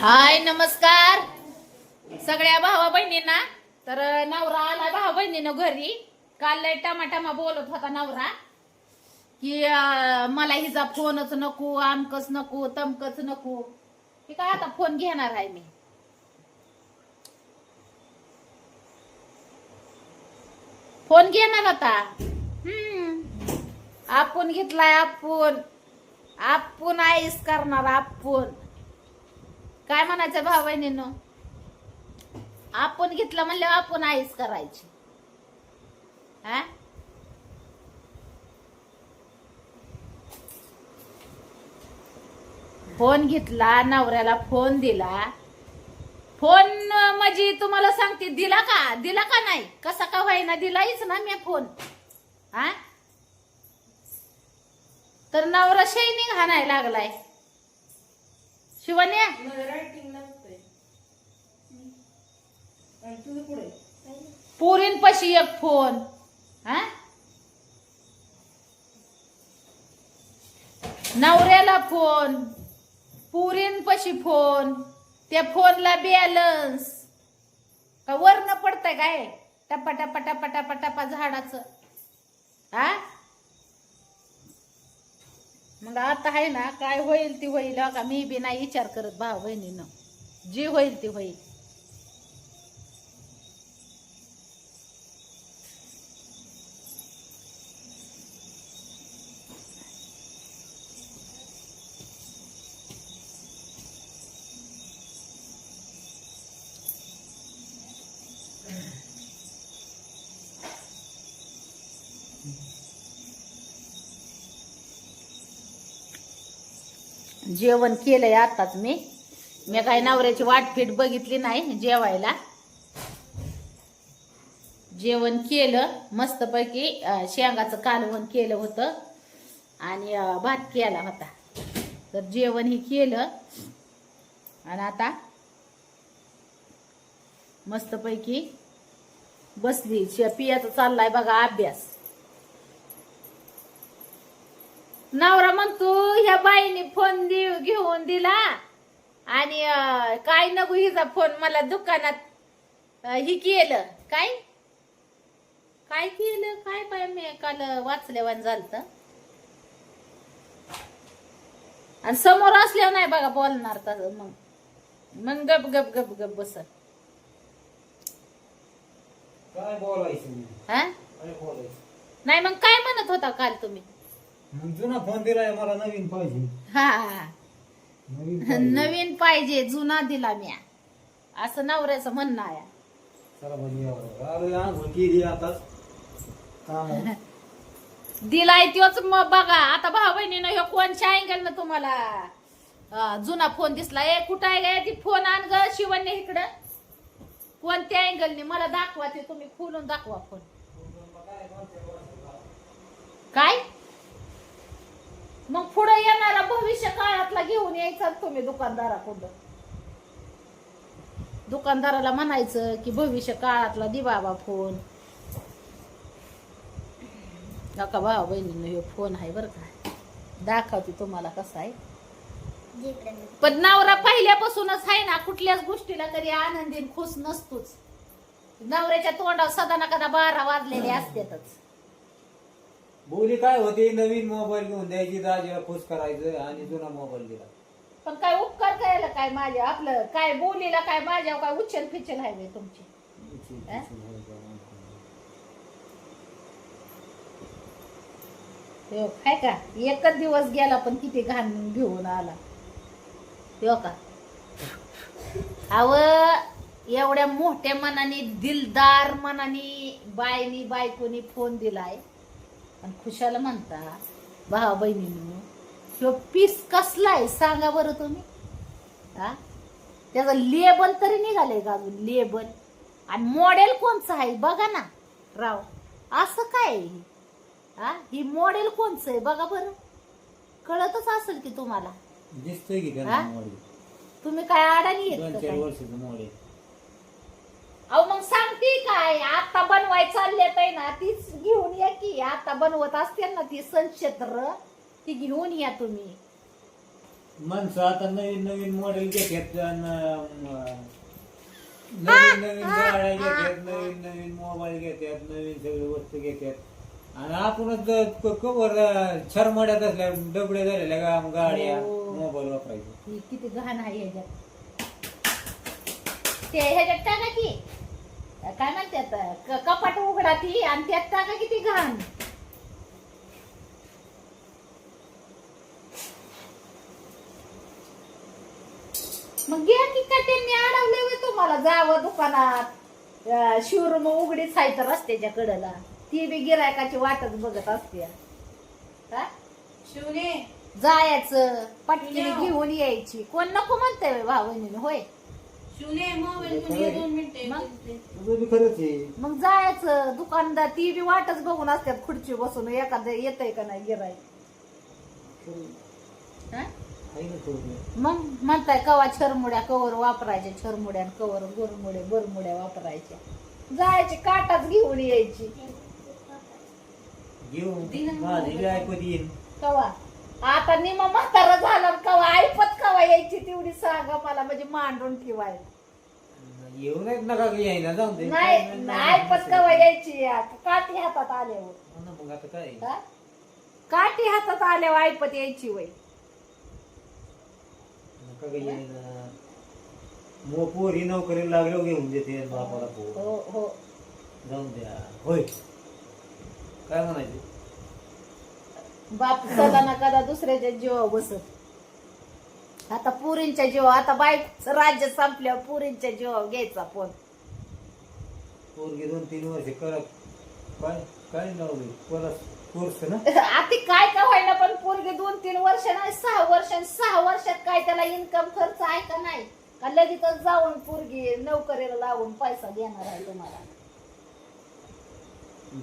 हाय नमस्कार. सगळ्या भावा बहिणींना. तर नवरा आला भावा बहिणीनं घरी. काल लय टमाटमा बोलत होता नवरा की मला हिचा फोनच नको आमकच नको तमकच नको. की काय आता फोन घेणार आहे मी? फोन घेणार आता? हम्म. आपण घेतलाय आपण. आपण आईस करणार आपण. काय म्हणायचं भाव बहिणीनं? आपण घेतलं म्हणल्यावर आपण आईस करायची. हा? फोन घेतला नवऱ्याला फोन दिला. फोन म्हणजे तुम्हाला सांगते दिला का? दिला का नाही? कसा का व्हायना दिलायच ना मी फोन. हा? तर नवरा शैनी घाणाय लागलाय. शिवण्या रायटिंग पशी एक फोन. हा? नवऱ्याला फोन. पुरींपाशी फोन. त्या फोनला बॅलन्स का वरनं पडतंय काय? टप्पा टप्पा टप्पा टप्पा टप्पा झाडाचं. हा? मग आता आहे ना काय होईल ती होईल. का मी बी नाही विचार करत भाऊ बहिणीनं जी होईल ती होईल. जेवण केलंय आताच मी. मी काही नवऱ्याची वाटफीट बघितली नाही जेवायला. जेवण केलं मस्तपैकी शेंगाचं कालवण केलं होतं आणि भात केला होता. तर जेवण हे केलं. आणि आता मस्तपैकी बसली. शे- पियाचा चाललाय बघा अभ्यास. नवरा म्हणतो ह्या बाईने फोन दि- घेऊन दिला. आणि काय नको हिचा फोन मला दुकानात ही केलं. काय? काय केलं? काय पाय मी काल वाचल्यावान झालत. आणि समोर असल्यावर नाही बघा बोलणार तसं मग. मग गप गप गप गप बस काय? हा? काय बोलायचं? नाही मग काय म्हणत होता काल तुम्ही? मग जुना फोन दिलाय मला नवीन पाहिजे. हा. नवीन पाहिजे. नवीन पाहिजे जुना दिला म्या. असं नवऱ्याचं म्हणणं आहे. चला यावं. आलोय आंघोळ केली आता. काम आहे. दिलाय त्योच मग बघा आता भाऊ बहिणीनं ह्यो कोणच्या अँगल न तुम्हाला? अं, जुना फोन दिसला. ए कुठं आहे गे? ती फोन आण ग शिवण्य इकडं. कोणत्या अँगलने मला दाखवा ते तुम्ही खोलून दाखवा फोन काय? मग पुढे येणारा भविष्य काळातला घेऊन यायचा तुम्ही दुकानदाराकडं दुकानदाराला म्हणायचं की भविष्य काळातला दि बाबा फोन नका भाऊ बहिणीनं हे फोन आहे बरं का. दाखवते तुम्हाला कसा आहे. पण नवरा पहिल्यापासूनच आहे ना कुठल्याच गोष्टीला कधी आनंदीन खुश नसतोच. नवऱ्याच्या तोंडावर सदा ना कदा बारा वाजलेले असतातच. बोली काय होते? नवीन मोबाईल घेऊन द्यायची दाजीला खुश करायचं आणि जुना मोबाईल दिला. पण काय उपकार करायला काय माझ्या आपलं काय बोलीला काय माझ्या काय उच्चल फिचल आहे बे तुमची. अं? हो? काय का? एकच दिवस गेला पण किती घाण घेऊन आला. हो का? अव एवढ्या मोठ्या मनाने दिलदार मनाने बायनी बायकोनी फोन दिलाय. आणि खुशाला म्हणता भावा बहिणीनं ह्यो पीस कसलाय सांगा बरं तुम्ही. हा? त्याचं लेबल तरी निघालंय का अजून? लेबल आणि मॉडेल कोणचं आहे? बघा ना. राव असं काय आहे हे? हा? ही मॉडेल कोणचं आहे? बघा बरं. कळतच असेल की तुम्हाला. दिसतोय की हा? मॉडेल तुम्ही काय अडाणी येत का काय? वर्षाचं मॉडेल काय आता बनवाय चाललेत आहे ना तीच घेऊन या की. आता बनवत असते ना ती संक्षेत्र ती घेऊन या तुम्ही. माणसं आता नवीन नवीन मॉडेल घेतात आणि, अं, नवीन नवीन गाड्या घेतात नवीन नवीन मोबाईल घेतात नवीन सगळी वस्तू घेतात. आणि आपणच कवर छरमड्यात असल्या डबड्या झालेल्या गा- गाड्या हो. मोबाईल वापरायचे. ही किती घाण आहे ह्याच्यात. ते ह्याच्यात टाका की. काय म्हणतात क- कपाट उघडा ती आणि त्यात टाका किती घाण. मग घ्या की त्यांनी अडवले होय तुम्हाला जावं दुकानात. शिवरूम उघडीच आहे तर रस्त्याच्या कडेला. ती बी गिरायकाची वाटच बघत असते. हा? शिवने. जायचं पटकीने पुण्याव. घेऊन यायची. कोण नको म्हणतंय भावनीने होय? शिवने मोबाईल घेऊन ये दोन मिनिटं मग? येते. तुझं बी खरंच आहे. मग जायचं दुकानदार ती बी वाटच बघून असतात खुर्ची बसून एखादं येतंय का नाही गिराय आहे ना थोडं. मग म्हणताय कवा छरमुड्या कवर वापरायच्या छरमुड्या आणि कवर गुरमुडे बरमुड्या वापरायच्या जायची काटाच घेऊन यायची. घेऊन माझी बी ऐकत येईल? कवा? आता निम म्हातारा झाला कवा ऐपत कवा यायची तेवढी सांगा मला म्हणजे मांडून ठेवायला. येऊ नयेत नका की यायला? जाऊन दे. नाही नाही ऐपत कवा यायची. काठी हातात आल्यावर. हो ना, मग आता काय? हा? काठी हातात आल्यावर ऐपत यायची वय. नका की यायला. मो पोरी नोकरी लागलो घेऊन देते बापाला पोर हो हो. जाऊन द्या. होय. काय म्हणायचे? बाप सदा ना कदा दुसऱ्याच्या जीवा बसत. आता पुरींच्या जीवा आता बाईक राज्य संपल्यावर पुरींच्या जीवा घ्यायचा फोन पोरगी दोन तीन वर्ष करत काय काय? परत कोर्स ना आता काय का व्हायला पण पोरगी दोन तीन वर्ष नाही सहा वर्ष आणि सहा वर्षात काय त्याला इन्कम खर्च आहे का नाही का लगेचच जाऊन पोरगी नोकरीला लावून पैसा देणार आहे तुम्हाला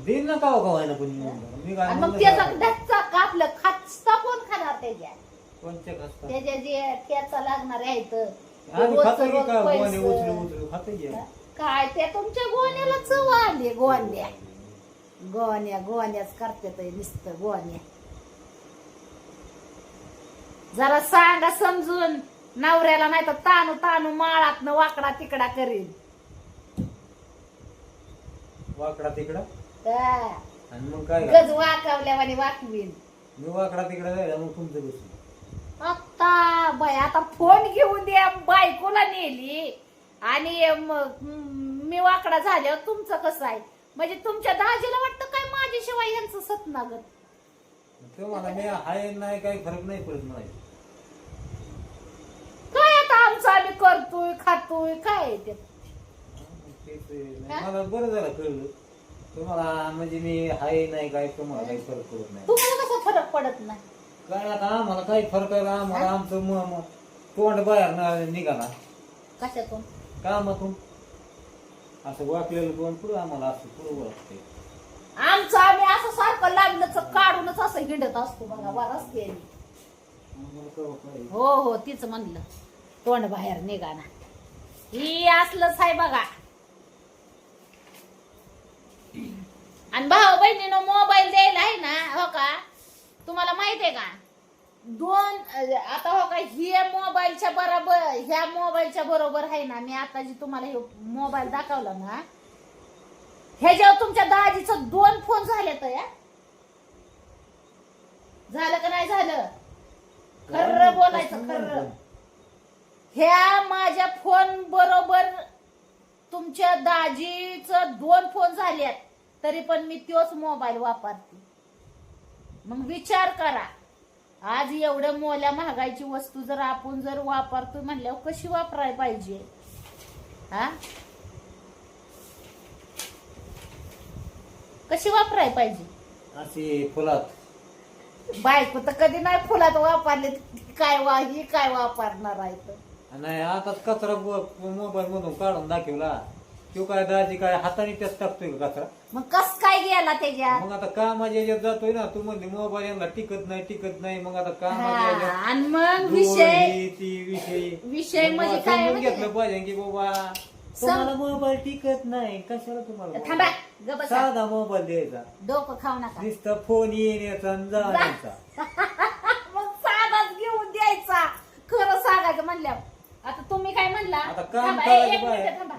देईन ना पण येऊन. मी काय आणि मग त्याचा का? डच्चा कापलं खाचता कोण खाणार त्याच्या त्याच्या जे लागणार आहेत ते आम्ही रोजचं खातो की रोज का? गोणे पैसे. उचलू उचलू खातो की? काय ते तुमच्या गोण्याला चव आली गोण्या. गोण्या गोण्याच करते ते नुसतं गोण्या. जरा सांगा समजून. नवऱ्याला नाही तर तानू तानू माळात वाकडा तिकडा करीन. वाकडा तिकडा? हा. आणि मग काय? गज वाकवल्यावानी वाकवीन. मी वाकडा तिकडा जायला मग तुमचं बसून आता बाय आता फोन घेऊन द्या बायकोला नेली. आणि मी वाकडा झाल्यावर तुमचं कसं आहे? म्हणजे तुमच्या दाजीला वाटतं काय माझ्याशिवाय यांचं सतनागत? मी हाय नाही काही फरक नाही पडत म्हणायचं काय आता आमचं आम्ही करतोय खातोय काय आहे ते. मला बरं झालं कळलं. तुम्हाला म्हणजे मी हाय नाही काय तुम्हाला काही फरक पडत नाही. तुम्हाला कसा फरक पडत नाही? काय आता आम्हाला काही फरक आहे आम्हाला आमचं म- म- तोंड बाहेर न- निघाला. कशातून? कामातून. असं वाकलेलं तोंड पुढं आम्हाला असं पुढं वाटते आमचं आम्ही असं सारखं लागलं काढूनच असं हिंडत असतो बघा बराच ते आम्हाला कवा काय हो हो तीच म्हणलं. तोंड बाहेर निघाना. ही असलंच आहे बघा. आणि भाऊ बहिणीनं मोबाईल द्यायला आहे ना हो का? तुम्हाला माहीत आहे का? दोन आता हो का हे मोबाईलच्या बरोबर ह्या मोबाईलच्या बरोबर आहे ना मी आता जी तुम्हाला हे मोबाईल दाखवला ना ह्याच्यावर तुमच्या दाजीचं दोन फोन झाले तर या. झालं का नाही झालं? खरं बोलायचं खरं. ह्या माझ्या फोन बरोबर तुमच्या दाजीच दोन फोन झाल्यात तरी पण मी तोच मोबाईल वापरते. मग विचार करा. आज एवढ्या मोल्या महागाईची वस्तू जर आपण जर वापरतो म्हणल्यावर कशी वापरायला पाहिजे? हा? कशी वापरायला पाहिजे? अशी फुलात. बायको तर कधी नाही फुलात वापरले काय वा ही काय वापरणार आहे तर? नाही आताच कचरा मोबाईल मधून काढून दाखवला. तो काय दाजी काय हाताने त्याच टाकतोय का कचरा मग कस काय गेला त्याच्यात? मग आता कामाच्या याच्यात जातोय ना तू म्हणते मोबाईल यांना टिकत नाही टिकत नाही मग आता हा, याच्यात आणि मग विषय ती विषय. विषय मग म्हणजे काय समजून माहिती घेतलं का? पाहिजे की बाबा तुम्हाला मोबाईल टिकत नाही कशाला तुम्हाला थांबा मोबाईल? ग बसा. साधा मोबाईल द्यायचा. डोकं खाऊ नका. नुसतं फोन येण्याचा आणि जाण्याचा. मग साधाच घेऊन द्यायचा. म्हणल्या आता तुम्ही काय म्हणला? आता काम थांबा, ए- एक करायचं मिनिट थांबा.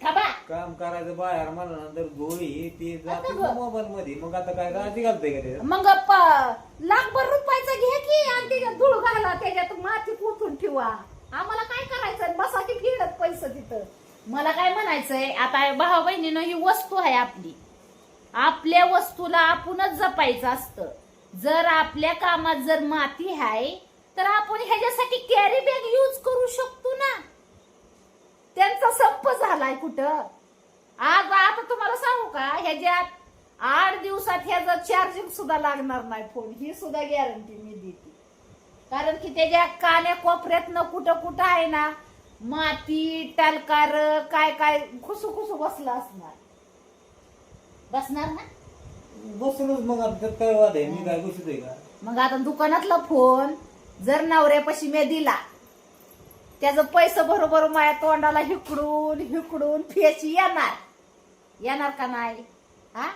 थांबा. काम करायचं बाहेर म्हणल्यानंतर धुळी ती जाते आता. मोबाईल मध्ये मग आता काय राजी घालतंय का ते मग प- लाखभर रुपयाचं घे की आणि त्याच्यात धूळ घाला त्याच्यात माती पोचून ठेवा. आम्हाला काय करायचं बसा की फिरत पैसे तिथं. मला काय म्हणायचंय आता भाऊ बहिणीनं ही वस्तू आहे आपली. आपल्या वस्तूला आपणच जपायचं असतं. जर आपल्या कामात जर माती आहे तर आपण ह्याच्यासाठी कॅरी बॅग यूज करू शकतो ना. त्यांचा संप झालाय कुठं? आज आता तुम्हाला सांगू का ह्याच्यात आठ दिवसात ह्याचं चार्जिंग सुद्धा लागणार नाही फोन ही सुद्धा गॅरंटी मी देते. कारण की त्याच्या कान्या कोपऱ्यात कुठं कुठं आहे ना माती टलकार काय काय खुसू खुसू बसलं असणार. बसणार ना? बसूनच मग आता त्यात काय वाद आहे. मी काय आहे का? मग आता दुकानातला फोन जर नवऱ्यापाशी मी दिला त्याचं पैसे बरोबर माझ्या तोंडाला हिकडून हिकडून फेची येणार. येणार का नाही? हा?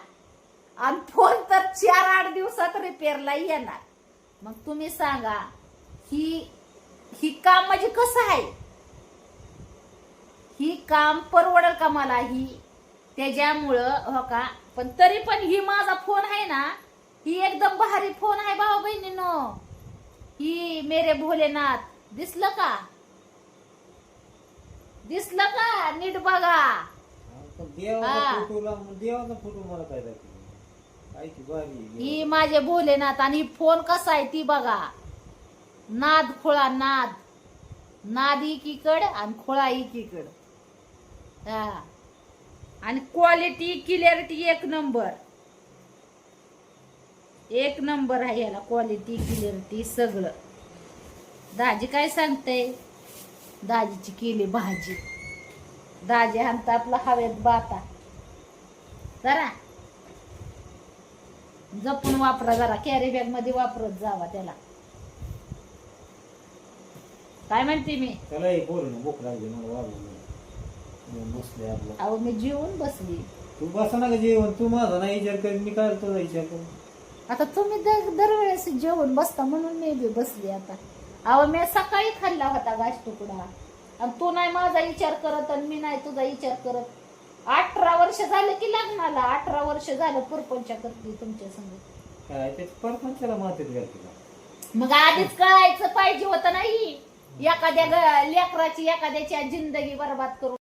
आणि फोन तर चार आठ दिवसात रिपेअरला येणार. मग तुम्ही सांगा ही ही काम म्हणजे कसं आहे? ही काम परवडेल का मला ही? त्याच्यामुळं हो का? पण तरी पण ही माझा फोन आहे ना ही एकदम भारी फोन आहे भाऊ बहिणीनो ही मेरे भोलेनाथ. दिसलं का? दिसलं का? नीट बघा. देवाचा हा. देवाचा फोटो मला काय बारी. ही माझे भोलेनाथ आणि फोन कसा आहे ती बघा. नाद खोळा नाद. नाद एकीकड आणि खोळा एकीकड. हा. आणि क्वालिटी क्लिअरिटी एक नंबर एक नंबर आहे याला. क्वालिटी क्लिअरिटी सगळं. दाजी काय सांगते दाजीची केली भाजी. दाजी हाणता आपला हवेत बाता. जरा. जपून वापरा जरा. कॅरी बॅगमध्ये वापरत जावा त्याला. काय म्हणते मी? त्याला बोल ना भूक लागली मला वाजवलं बसले आपलं. अहो मी जेवून बसली. तू बसा ना का जेवण. तू माझा नाही विचार कर मी काय तुझा विचार करू आता तुम्ही दर दरवेळेस जेवून बसता म्हणून मी बी बसली आता. अहो मी सकाळी खाल्ला होता घास तुकडा. आणि तू नाही माझा विचार करत आणि मी नाही तुझा विचार करत. अठरा वर्ष झालं की लग्नाला. अठरा वर्ष झालं पुरपंचा करते तुमच्या संग. काय ते परपंचाला मातीत घालते का? मग आधीच कळायचं पाहिजे होतं नाही. एखाद्या ग- लेकराची एखाद्याची जिंदगी बरबाद करून